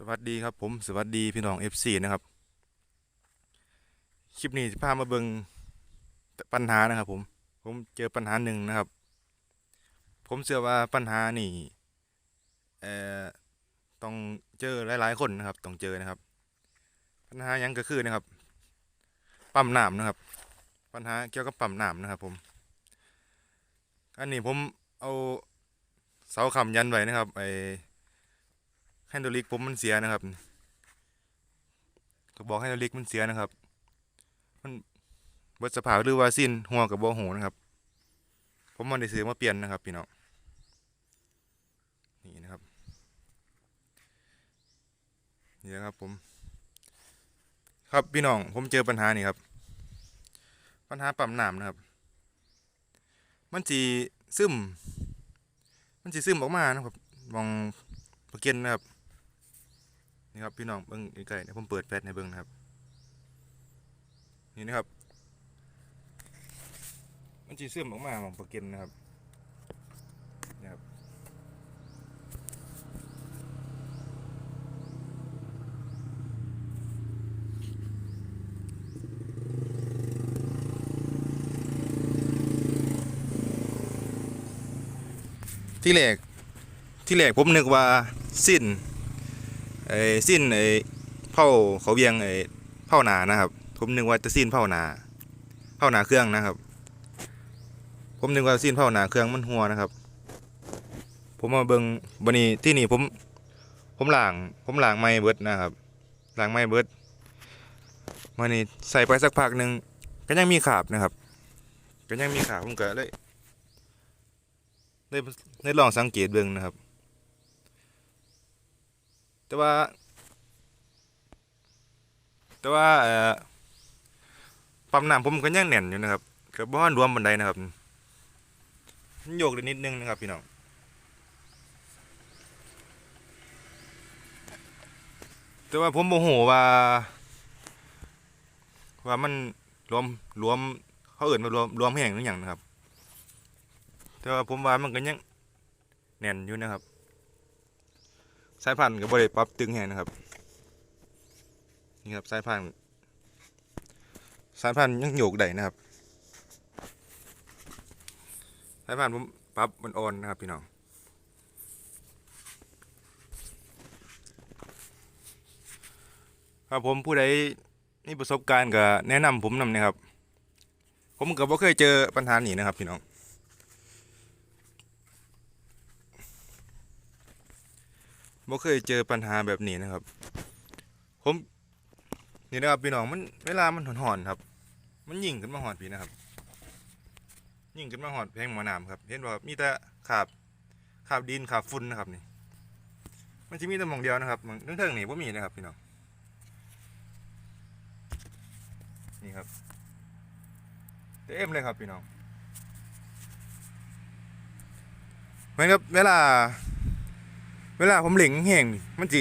สวัสดีครับผมสวัสดีพี่น้อง FC นะครับ คลิปนี้จะพามาเบิงปัญหานะครับ ผม ผมเจอปัญหาหนึ่งนะครับ ผมเชื่อว่าปัญหานี่เอ่อต้องเจอหลาย ๆ คนนะครับ ต้องเจอนะครับ ปัญหายังก็คือนะครับ ปั๊มน้ำนะครับ ปัญหาเกี่ยวกับปั๊มน้ำนะครับ ผมอันนี้ผมเอาเสาคำยันไว้นะครับไอ ไฮดรอลิกผมมันเสียนะครับก็บอกไฮดลิกมันเสียนะครับ มันเบิดสภาพหรือว่าสิ้นหัวกับบ่หูนะครับ ผมมันได้ซื้อมาเปลี่ยนนะครับพี่น้องนี่นะครับนี่นะครับผม ครับพี่น้องผมเจอปัญหานี่ครับ ปัญหาปั๊มน้ำนะครับ มันจีซึมมันจีซึมออกมานะครับมองประเก็นนะครับ นี่ครับพี่น้องเบิ้งใกล้ๆเดี๋ยผมเปิดแฟลชให้เบิ้งนะครับ นี่นะครับ มันจีเสื่อมออกมาของโปรเกนนะครับนะครับที่แรกที่แรกผมนึกว่าสิ้น ไอ้สิ้นไอ้เผาเขาเวียงไอ้เผาหนานะครับ ผมนึกว่าจะสิ้นเผาหนาเผาหนาเครื่องนะครับ ผมนึกว่าสิ้นเผาหนาเครื่องมันหัวนะครับ ผมมาเบิงบันนี้ที่นี่ผม ผมล้าง ผมล้างไม้เบิดนะครับล้างไม้เบิดมานี่ใส่ไปสักพักหนึ่งก็ยังมีขาบนะครับ ก็ยังมีขาบผมก็เลยได้ได้ลองสังเกตเบิ่งนะครับ แต่ว่า แต่ว่าเอ่อปั๊มน้ำผมก็ยังแน่นอยู่นะครับก็บ่ทันรวมบันไดนะครับมันโยกได้นิดนึงนะครับพี่น้องแต่ว่าผมโมโหว่า ว่ามันรวมรวมเขาเอื่นมารวมรวมแห้งหรือหยังนะครับ แต่ว่าผมว่ามันก็ยังแน่นอยู่นะครับ สายพันธุ์ก็บ่ได้ปรับตึงแหงนะครับนี่ครับสายพันธุ์สายพันธุ์ยังโยกได้นะครับสายพันธุ์ผมปรับมันอ่อนนะครับพี่น้องครับผมผู้ใดมีประสบการณ์ก็แนะนำผมนำนะครับ ผมก็บ่เคยเจอปัญหานี้นะครับพี่น้อง บ่เคยเจอปัญหาแบบนี้นะครับ ผมนี่นะครับพี่น้องมันเวลามันหอนๆครับ มันยิ่งขึ้นมาหอนพี่นะครับ ยิ่งขึ้นมาหอนแพงหมอน้ำครับ เห็นว่ามีแต่ขาบขาบดินขาบฝุ่นนะครับนี่ มันจะมีแต่หมองเดียวนะครับมองเทิงๆนี่ว่ามีนะครับพี่น้องนี่ครับเต็มเลยครับพี่น้องเหมือนกับเวลา เวลาผมเหล่งแห้งมันจิ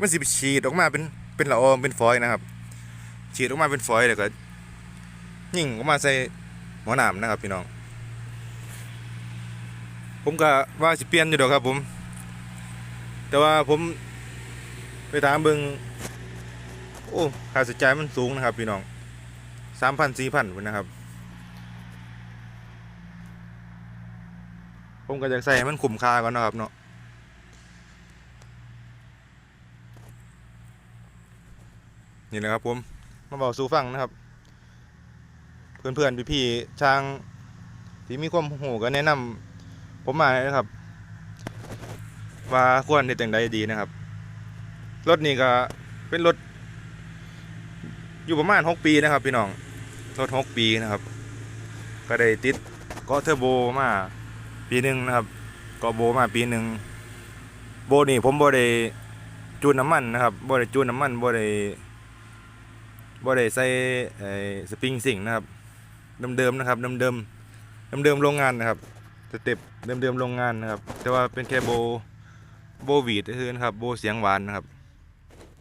มันสิฉีดออกมาเป็นเป็นละอองเป็นฝอยนะครับ ฉีดออกมาเป็นฝอยแล้วก็ยิ่งออกมาใส่หมอหนามนะครับพี่น้อง ผมก็ว่าสิเปลี่ยนอยู่ดอกครับผม แต่ว่าผมไปถามเบิงโอ้ค่าใช้จ่ายมันสูงนะครับพี่น้องสามพันสี่พันนะครับ ผมก็อยากใส่ให้มันคุ้มค่าก่อนนะครับเนาะ นี่นะครับผมมาบอกสู่ฟังนะครับ เพื่อนๆพี่ๆช่างที่มีความหูก็แนะนำผมมานะครับ ว่าควรในแต่งใดดีนะครับรถนี่ก็เป็นรถอยู่ประมาณหกปีนะครับ พี่น้องรถหกปีนะครับ ก็ได้ติดเก็เทอร์โบมาปีหนึ่งนะครับเก็โบมาปีหนึ่งโบนี่ผมบ่ได้จูนน้ำมันนะครับบ่ได้จูนน้ำมันบ่ได้ บ่ได้ใส่ไอ้สปริงสิงนะครับเดิมๆนะครับเดิมๆเดิมๆโรงงานนะครับสเต็ปเดิมๆโรงงานนะครับ แต่ว่าเป็นแค่โบโบวีดก็คือนะครับโบเสียงหวานนะครับ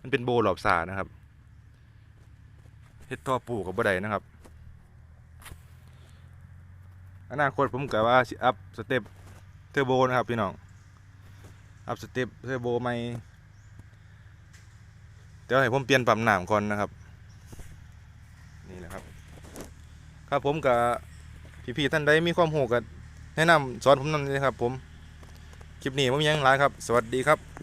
มันเป็นโบหลอบสานะครับเฮ็ดท่อปลูกกับบ่ได้นะครับอนาคตผมกะว่าสิอัพสเต็ปเทอร์โบนะครับพี่น้องอัพสเต็ปเทอร์โบใหม่เดี๋ยวให้ผมเปลี่ยนปั๊มน้ำก่อนนะครับ นี่แหละครับ ครับผมกับพี่ๆท่านใดมีความรู้ก็แนะนำสอนผมนั่นเลยครับผม คลิปนี้ผมยังหลายครับ สวัสดีครับ